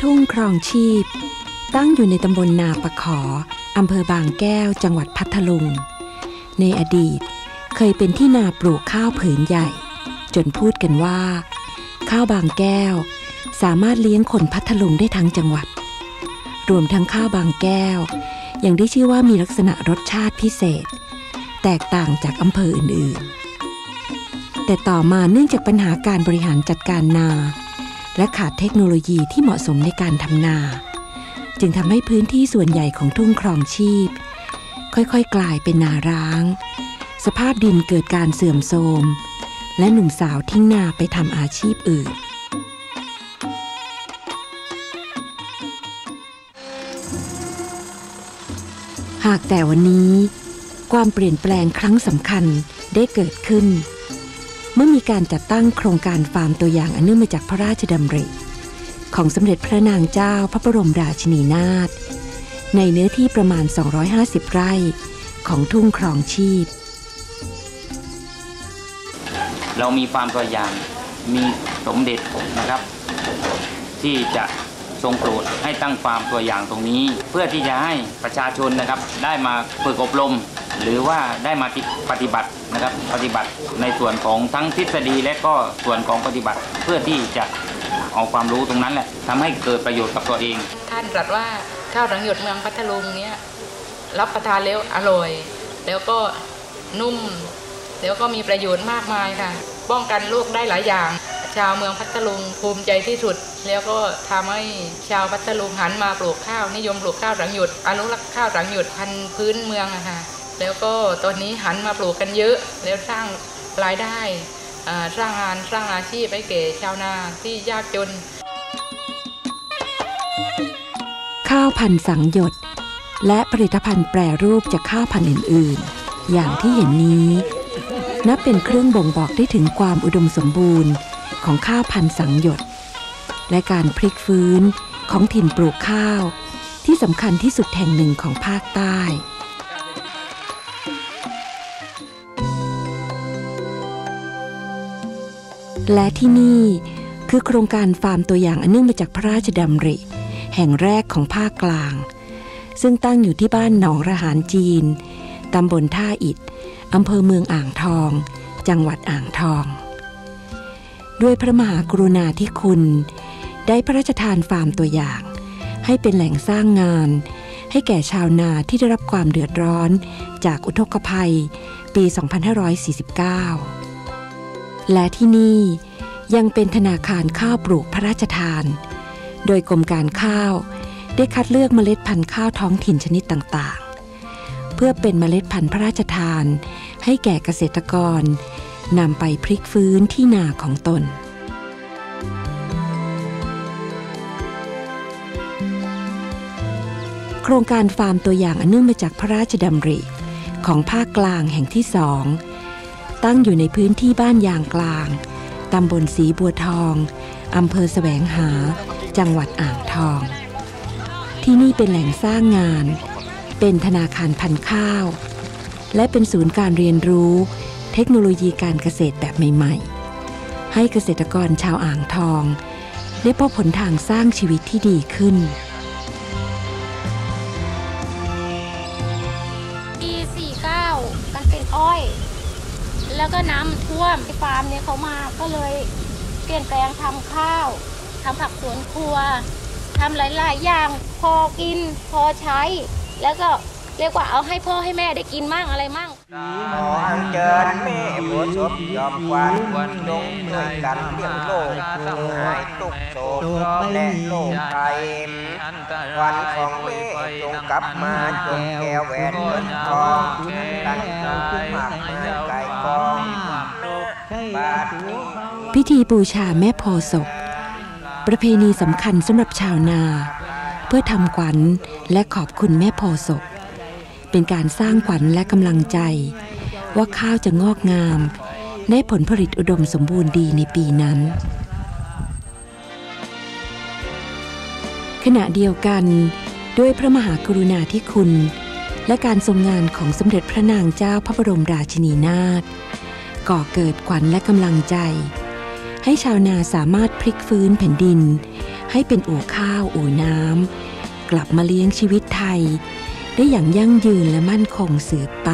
ทุ่งครองชีพ ตั้งอยู่ในตำบลนาปะขออำเภอบางแก้ว จังหวัดพัทลุง ในอดีตเคยเป็นที่นาปลูกข้าวผืนใหญ่ จนพูดกันว่า ข้าวบางแก้ว สามารถเลี้ยงคนพัทลุงได้ทั้งจังหวัด รวมทั้งข้าวบางแก้ว ยังได้ชื่อว่ามีลักษณะรสชาติพิเศษ แตกต่างจากอำเภออื่นๆ แต่ต่อมาเนื่องจากปัญหาการบริหารจัดการนา และขาดเทคโนโลยีที่เหมาะสมในการทำนา จึงทำให้พื้นที่ส่วนใหญ่ของทุ่งครองชีพ ค่อยๆ กลายเป็นนาร้าง สภาพดินเกิดการเสื่อมโทรม และหนุ่มสาวทิ้งนาไปทำอาชีพอื่นหากแต่วันนี้ ความเปลี่ยนแปลงครั้งสำคัญได้เกิดขึ้น มื่อมีการจัดตั้งโครงการฟาร์มตัวอย่างอันเนื่องมาจากพระราชดำริ ของสมเด็จพระนางเจ้าพระบรมราชินีนาถในเนื้อที่ประมาณ 250 ไร่ของทุ่งครองชีพ เรามีฟาร์มตัวอย่างมีสมเด็จนะครับ ที่จะทรงโปรดให้ตั้งฟาร์มตัวอย่างตรงนี้ เพื่อที่จะให้ประชาชนนะครับได้มาฝึกอบรม หรือว่าได้มาปฏิบัตินะครับ ปฏิบัติในส่วนของทั้งทฤษฎีและก็ส่วนของปฏิบัติเพื่อที่จะเอาความรู้ตรงนั้นแหละทำให้เกิดประโยชน์กับตัวเอง ท่านตรัสว่าข้าวสังหยดเมืองพัทลุงเนี้ยรับประทานแล้วอร่อย แล้วก็นุ่ม แล้วก็มีประโยชน์มากมายค่ะ ป้องกันโรคได้หลายอย่าง ชาวเมืองพัทลุงภูมิใจที่สุด แล้วก็ทำให้ชาวพัทลุงหันมาปลูกข้าวนิยมปลูกข้าวสังหยดอนุรักษ์ข้าวสังหยดพันธุ์พื้นเมืองอะค่ะ แล้วก็ตอนนี้หันมาปลูกกันเยอะ แล้วสร้างรายได้สร้างงานสร้างอาชีพให้แก่ชาวนาที่ยากจน ข้าวพันธุ์สังหยด และผลิตภัณฑ์แปรรูปจากข้าวพันธุ์อื่น ๆ อย่างที่เห็นนี้ นับเป็นเครื่องบ่งบอกได้ถึงความอุดมสมบูรณ์ของข้าวพันธุ์สังหยด และการพลิกฟื้นของถิ่นปลูกข้าว ที่สำคัญที่สุดแห่งหนึ่งของภาคใต้ และที่นี่คือโครงการฟาร์มตัวอย่างอันเนื่องมาจากพระราชดำริ แห่งแรกของภาคกลาง ซึ่งตั้งอยู่ที่บ้านหนองระหารจีน ตำบลท่าอิฐอำเภอเมืองอ่างทอง จังหวัดอ่างทอง ด้วยพระมหากรุณาธิคุณ ได้พระราชทานฟาร์มตัวอย่าง ให้เป็นแหล่งสร้างงาน ให้แก่ชาวนาที่ได้รับความเดือดร้อน จากอุทกภัย ปี 2549 และที่นี่ยังเป็นธนาคารข้าวปลูกพระราชทาน โดยกรมการข้าวได้คัดเลือกเมล็ดพันธุ์ข้าวท้องถิ่นชนิดต่างๆ เพื่อเป็นเมล็ดพันธุ์พระราชทาน ให้แก่เกษตรกรนำไปพลิกฟื้นที่นาของตน โครงการฟาร์มตัวอย่างอันเนื่องมาจากพระราชดำริ ของภาคกลางแห่งที่สอง ตั้งอยู่ในพื้นที่บ้านยางกลาง ตำบลสีบัวทอง อำเภอแสวงหา จังหวัดอ่างทอง ที่นี่เป็นแหล่งสร้างงาน เป็นธนาคารพันข้าว และเป็นศูนย์การเรียนรู้ เทคโนโลยีการเกษตรแบบใหม่ ๆ ให้เกษตรกรชาวอ่างทอง ได้พบผลทางสร้างชีวิตที่ดีขึ้น แล้วก็น้ำท่วมฟาร์มเนี่ยเขามาก็เลยเปลี่ยนแปลงทำข้าวทำผักสวนครัวทำหลาย ๆ อย่างพอกินพอใช้ แล้วก็เรียกว่าเอาให้พ่อให้แม่ได้กินมั่งอะไรมั่ง ขออัญเชิญแม่ผัวศพยอมควันจงช่วยกันเลี้ยงโลกหายทุกโศกและโลกภัยวันของแม่จงกลับมาจงแก้วแหวนเงินทองกันเราขึ้นมากมาย พิธีบูชาแม่โพธิ์ศพ ประเพณีสำคัญสำหรับชาวนา เพื่อทำขวัญและขอบคุณแม่โพธิ์ศพ เป็นการสร้างขวัญและกำลังใจ ว่าข้าวจะงอกงาม ได้ผลผลิตอุดมสมบูรณ์ดีในปีนั้น ขณะเดียวกันด้วยพระมหากรุณาธิคุณ และการทรงงานของสมเด็จพระนางเจ้าพระบรมราชินีนาถก่อเกิดขวัญและกำลังใจ ให้ชาวนาสามารถพลิกฟื้นแผ่นดิน ให้เป็นอู่ข้าวอู่น้ำกลับมาเลี้ยงชีวิตไทย ได้อย่างยั่งยืนและมั่นคงสืบไป